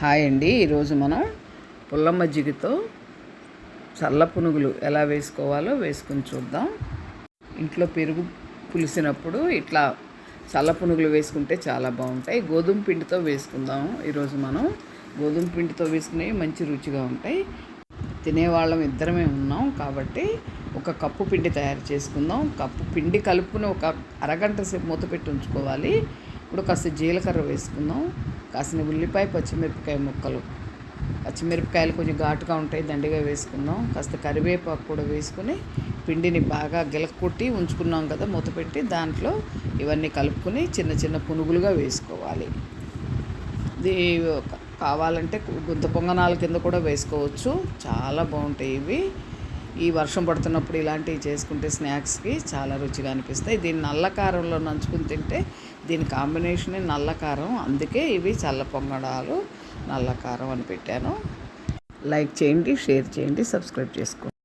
Hi అండి. ఈరోజు మనం పుల్ల మజ్జిగతో చల్ల పునుగులు ఎలా వేసుకోవాలో వేసుకుని చూద్దాం. ఇంట్లో పెరుగు పులిసినప్పుడు ఇట్లా చల్ల పునుగులు వేసుకుంటే చాలా బాగుంటాయి. గోధుమ పిండితో వేసుకుందాం. ఈరోజు మనం గోధుమ పిండితో వేసుకునేవి మంచి రుచిగా ఉంటాయి. తినేవాళ్ళం ఇద్దరమే ఉన్నాం కాబట్టి ఒక కప్పు పిండి తయారు చేసుకుందాం. కప్పు పిండి కలుపుకుని ఒక అరగంట సేపు మూత పెట్టి ఉంచుకోవాలి. ఇప్పుడు కాస్త జీలకర్ర వేసుకుందాం. కాసిన ఉల్లిపాయ పచ్చిమిరపకాయ ముక్కలు. పచ్చిమిరపకాయలు కొంచెం ఘాటుగా ఉంటాయి దండిగా వేసుకుందాం. కాస్త కరివేపాకు కూడా వేసుకుని పిండిని బాగా గిలకొట్టి ఉంచుకున్నాం కదా మూత పెట్టి దాంట్లో ఇవన్నీ కలుపుకొని చిన్న చిన్న పునుగులుగా వేసుకోవాలి. ఇది కావాలంటే గుంత పొంగనాల కింద కూడా వేసుకోవచ్చు. చాలా బాగుంటాయి ఇవి. ఈ వర్షం పడుతున్నప్పుడు ఇలాంటివి చేసుకుంటే స్నాక్స్కి చాలా రుచిగా అనిపిస్తాయి. దీన్ని నల్ల కారంలో నంచుకుని తింటే దీని కాంబినేషనే నల్ల కారం. అందుకే ఇవి చల్ల పొంగడాలు నల్ల కారం అని పెట్టాను. లైక్ చేయండి షేర్ చేయండి సబ్స్క్రైబ్ చేసుకోండి.